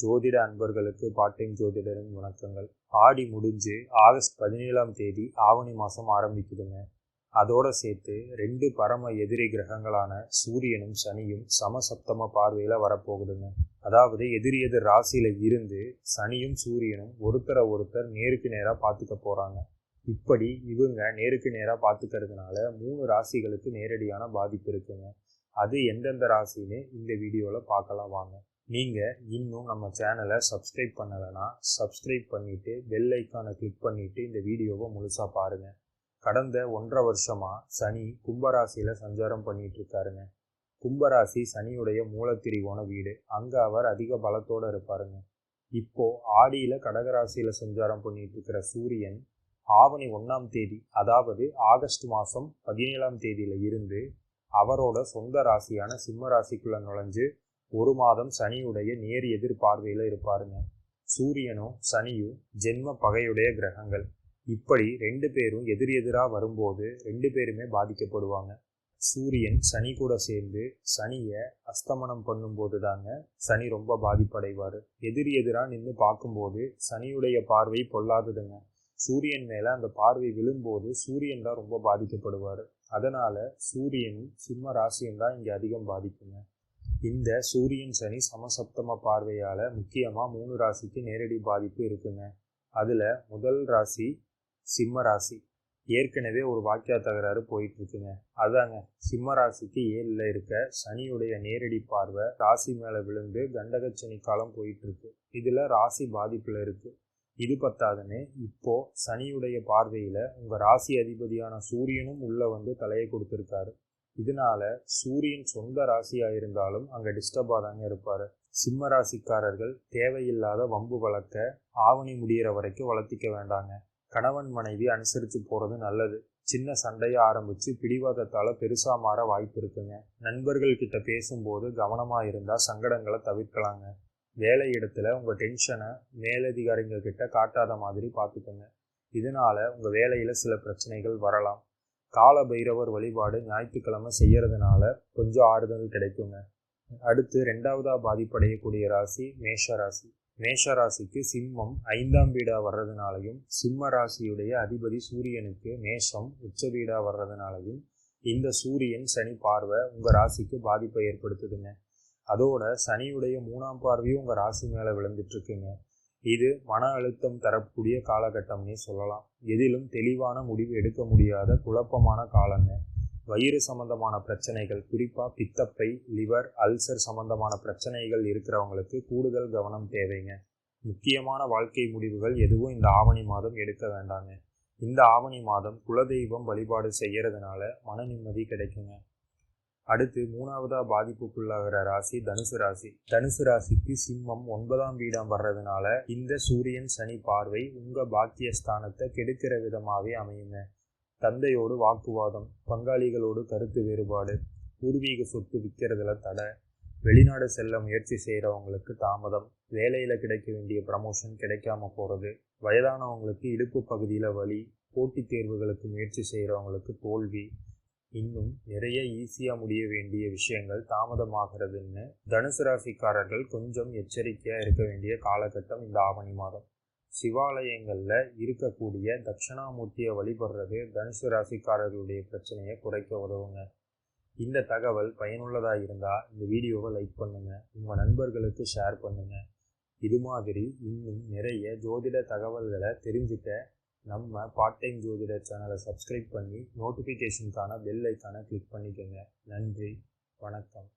ஜோதிட அன்பர்களுக்கு பாட்டைம் ஜோதிடரின் வணக்கங்கள். ஆடி முடிஞ்சு ஆகஸ்ட் பதினேழாம் தேதி ஆவணி மாதம் ஆரம்பிக்குதுங்க. அதோட சேர்த்து ரெண்டு பரம எதிரி கிரகங்களான சூரியனும் சனியும் சமசப்தம பார்வையில் வரப்போகுதுங்க. அதாவது எதிரி எதிர் ராசியில் இருந்து சனியும் சூரியனும் ஒருத்தரை ஒருத்தர் நேருக்கு நேராக பார்த்துக்க போகிறாங்க இப்படி இவங்க நேருக்கு நேராக பார்த்துக்கிறதுனால மூணு ராசிகளுக்கு நேரடியான பாதிப்பு இருக்குங்க. அது எந்தெந்த ராசின்னு இந்த வீடியோவில் பார்க்கலாம் வாங்க. நீங்கள் இன்னும் நம்ம சேனலை சப்ஸ்கிரைப் பண்ணலைன்னா சப்ஸ்கிரைப் பண்ணிவிட்டு பெல் ஐக்கானை கிளிக் பண்ணிவிட்டு இந்த வீடியோவை முழுசாக பாருங்கள் கடந்த ஒன்றரை வருஷமாக சனி கும்பராசியில் சஞ்சாரம் பண்ணிகிட்ருக்காருங்க கும்பராசி சனியுடைய மூலத்திரிவோன வீடு. அங்கே அவர் அதிக பலத்தோடு இருப்பாருங்க. இப்போ ஆடியில் கடகராசியில் சஞ்சாரம் பண்ணிட்டு இருக்கிற சூரியன் ஆவணி ஒன்றாம் தேதி அதாவது ஆகஸ்ட் மாதம் பதினேழாம் தேதியில் இருந்து அவரோட சொந்த ராசியான சிம்ம ராசிக்குள்ளே நுழைஞ்சு ஒரு மாதம் சனியுடைய நேர் எதிர் பார்வையில் இருப்பாருங்க. சூரியனும் சனியும் ஜென்ம பகையுடைய கிரகங்கள். இப்படி ரெண்டு பேரும் எதிர் எதிராக வரும்போது ரெண்டு பேருமே பாதிக்கப்படுவாங்க. சூரியன் சனி கூட சேர்ந்து சனியை அஸ்தமனம் பண்ணும்போது தாங்க சனி ரொம்ப பாதிப்படைவார். எதிர் எதிராக நின்று பார்க்கும்போது சனியுடைய பார்வை பொல்லாததுங்க. சூரியன் மேலே அந்த பார்வை விழும்போது சூரியன் தான் ரொம்ப பாதிக்கப்படுவார். அதனால் சூரியனும் சிம்ம ராசியும் தான் இங்கே அதிகம் பாதிக்குங்க. இந்த சூரியன் சனி சமசப்தம பார்வையால் முக்கியமாக மூணு ராசிக்கு நேரடி பாதிப்பு இருக்குங்க. அதில் முதல் ராசி சிம்ம ராசி. ஏற்கனவே ஒரு வாக்கியா தகராறு போயிட்டு இருக்குங்க அதாங்க சிம்ம ராசிக்கு ஏழில் இருக்க சனியுடைய நேரடி பார்வை ராசி மேலே விழுந்து கண்டகச்சனி காலம் போயிட்டு இருக்கு இதில் ராசி பாதிப்பில் இருக்கு. இது பத்தாதுன்னு இப்போ சனியுடைய பார்வையில் உங்கள் ராசி அதிபதியான சூரியனும் உள்ளே வந்து தலையை கொடுத்துருக்காரு. இதனால சூரியன் சொந்த ராசியாக இருந்தாலும் அங்கே டிஸ்டர்பாக தாங்க இருப்பார். சிம்ம ராசிக்காரர்கள் தேவையில்லாத வம்பு வளர்க்க ஆவணி முடிகிற வரைக்கும் வளர்த்திக்க வேண்டாங்க. கணவன் மனைவி அனுசரித்து போகிறது நல்லது. சின்ன சண்டையை ஆரம்பித்து பிடிவாதத்தால் பெருசாக மாற வாய்ப்பு இருக்குங்க. நண்பர்கள் கிட்ட பேசும்போது கவனமாக இருந்தால் சங்கடங்களை தவிர்க்கலாங்க. வேலை இடத்துல உங்கள் டென்ஷனை மேலதிகாரிங்க கிட்ட காட்டாத மாதிரி பார்த்துக்கோங்க இதனால் உங்கள் வேலையில் சில பிரச்சனைகள் வரலாம். கால பைரவர் வழிபாடு ஞாயிற்றுக்கிழமை செய்யறதுனால கொஞ்சம் ஆறுதல் கிடைக்குங்க. அடுத்து ரெண்டாவதாக பாதிப்படையக்கூடிய ராசி மேஷ ராசி. மேஷ ராசிக்கு சிம்மம் ஐந்தாம் வீடாக வர்றதுனாலையும் சிம்ம ராசியுடைய அதிபதி சூரியனுக்கு மேஷம் உச்ச வீடாக வர்றதுனாலையும் இந்த சூரியன் சனி பார்வை உங்கள் ராசிக்கு பாதிப்பை ஏற்படுத்துதுங்க. அதோட சனியுடைய மூணாம் பார்வையும் உங்கள் ராசி மேலே விழுந்துட்டுருக்குங்க இது மன அழுத்தம் தரக்கூடிய காலகட்டம்னே சொல்லலாம். எதிலும் தெளிவான முடிவு எடுக்க முடியாத குழப்பமான காலங்க. வயிறு சம்பந்தமான பிரச்சனைகள் குறிப்பாக பித்தப்பை லிவர் அல்சர் சம்பந்தமான பிரச்சனைகள் இருக்கிறவங்களுக்கு கூடுதல் கவனம் தேவைங்க. முக்கியமான வாழ்க்கை முடிவுகள் எதுவும் இந்த ஆவணி மாதம் எடுக்க வேண்டாங்க. இந்த ஆவணி மாதம் குலதெய்வம் வழிபாடு செய்யறதுனால மன நிம்மதி கிடைக்குங்க. அடுத்து மூணாவதா பாதிப்புக்குள்ளாகிற ராசி தனுசு ராசி. தனுசு ராசிக்கு சிம்மம் ஒன்பதாம் வீடம் வர்றதுனால இந்த சூரியன் சனி பார்வை உங்க பாக்கியஸ்தானத்தை கெடுக்கிற விதமாவே அமையுங்க. தந்தையோடு வாக்குவாதம் பங்காளிகளோடு கருத்து வேறுபாடு பூர்வீக சொத்து விற்கிறதுல தடை வெளிநாடு செல்ல முயற்சி செய்கிறவங்களுக்கு தாமதம் வேலையில் கிடைக்க வேண்டிய ப்ரமோஷன் கிடைக்காம போகிறது வயதானவங்களுக்கு இடுப்பு பகுதியில் வலி போட்டித் தேர்வுகளுக்கு முயற்சி செய்கிறவங்களுக்கு தோல்வி இன்னும் நிறைய ஈஸியாக முடிய வேண்டிய விஷயங்கள் தாமதமாகிறதுன்னு தனுசு ராசிக்காரர்கள் கொஞ்சம் எச்சரிக்கையாக இருக்க வேண்டிய காலகட்டம் இந்த ஆவணி மாதம். சிவாலயங்களில் இருக்கக்கூடிய தட்சிணாமூர்த்தியை வழிபடுறது தனுசு ராசிக்காரர்களுடைய பிரச்சனையை குறைக்க உதவுங்க. இந்த தகவல் பயனுள்ளதாக இருந்தால் இந்த வீடியோவை லைக் பண்ணுங்கள் உங்கள் நண்பர்களுக்கு ஷேர் பண்ணுங்கள் இது மாதிரி இன்னும் நிறைய ஜோதிட தகவல்களை தெரிஞ்சுக்க நம்ம பார்ட் டைம் ஜோதிடர் சேனலை சப்ஸ்கிரைப் பண்ணி நோட்டிஃபிகேஷனுக்கான பெல் ஐக்கானை கிளிக் பண்ணிக்கோங்க. நன்றி. வணக்கம்.